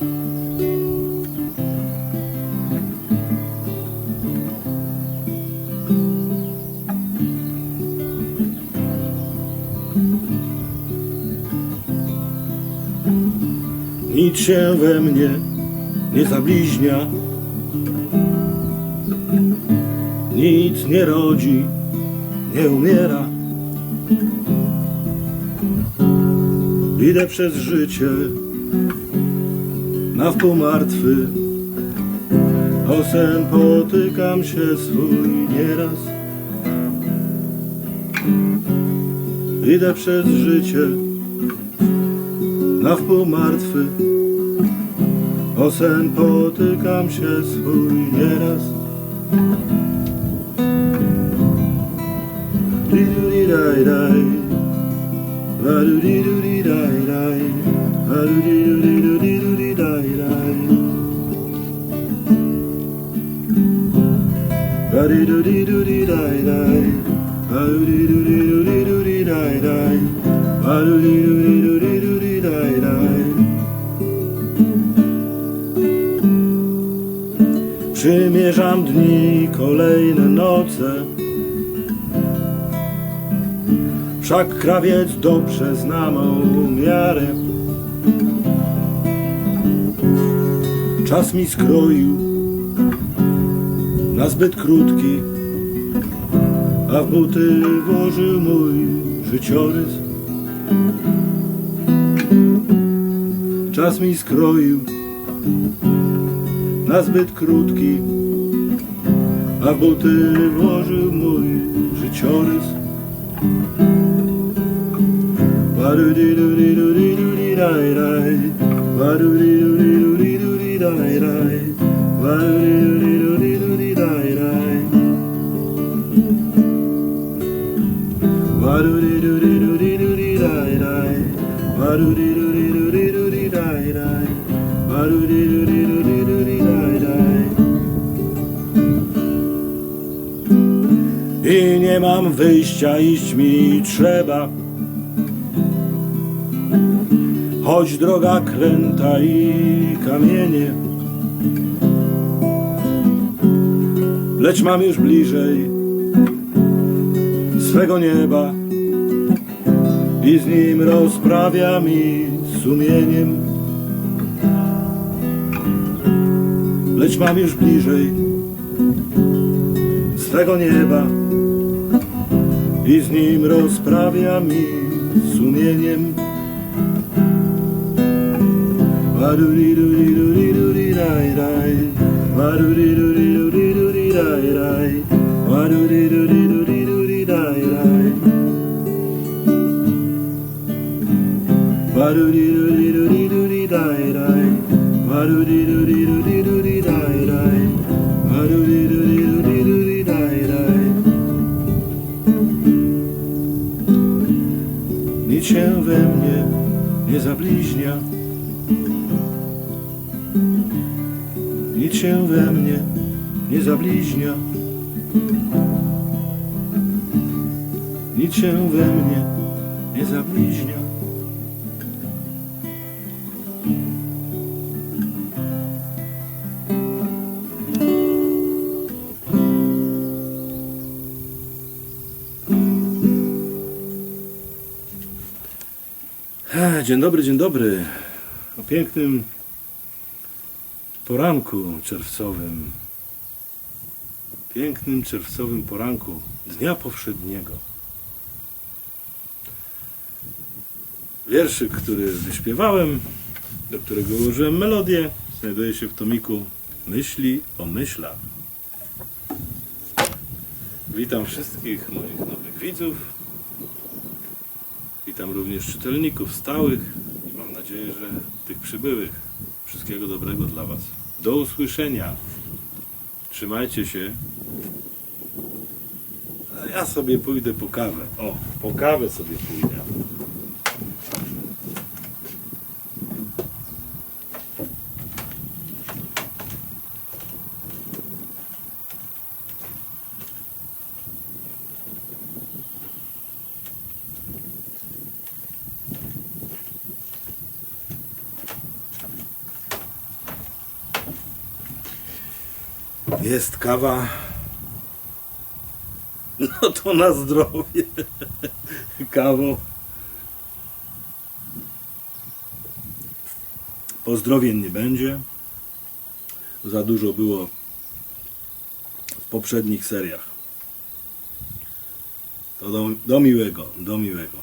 Nic się we mnie nie zabliźnia. Nic nie rodzi, nie umiera. Idę przez życie na wpół martwy O potykam się swój nieraz. Idę przez życie na wpół martwy O potykam się swój nieraz. Di-du-di-daj-daj Ba-du-di-du-di-daj-daj Ba-du-di-du-di-du-di-du-di-daj-daj Przymierzam dni, kolejne noce. Wszak krawiec dobrze zna mą miarę Czas mi skroił na zbyt krótki A w buty włożył mój życiorys. Czas mi skroił na zbyt krótki A w buty włożył mój życiorys I nie mam wyjścia, iść mi trzeba. Choć droga kręta i kamienie. Lecz mam już bliżej swego nieba I z nim rozprawia mi sumieniem. Lecz mam już bliżej swego nieba I z nim rozprawia mi sumieniem Nic się we mnie nie zabliźnia Nic się we mnie nie zabliźnia Nic się we mnie nie zabliźnia Dzień dobry, dzień dobry. O pięknym poranku czerwcowym. Pięknym czerwcowym poranku dnia powszedniego. Wierszyk, który wyśpiewałem, do którego ułożyłem melodię, znajduje się w tomiku Myśli o myślach. Witam wszystkich moich nowych widzów. Witam również czytelników stałych i mam nadzieję, że tych przybyłych. Wszystkiego dobrego dla Was. Do usłyszenia. Trzymajcie się. A ja sobie pójdę po kawę. O, po kawę sobie pójdę. Jest kawa. No to na zdrowie. Kawą. Pozdrowień nie będzie. Za dużo było w poprzednich seriach. To do, do miłego, do miłego.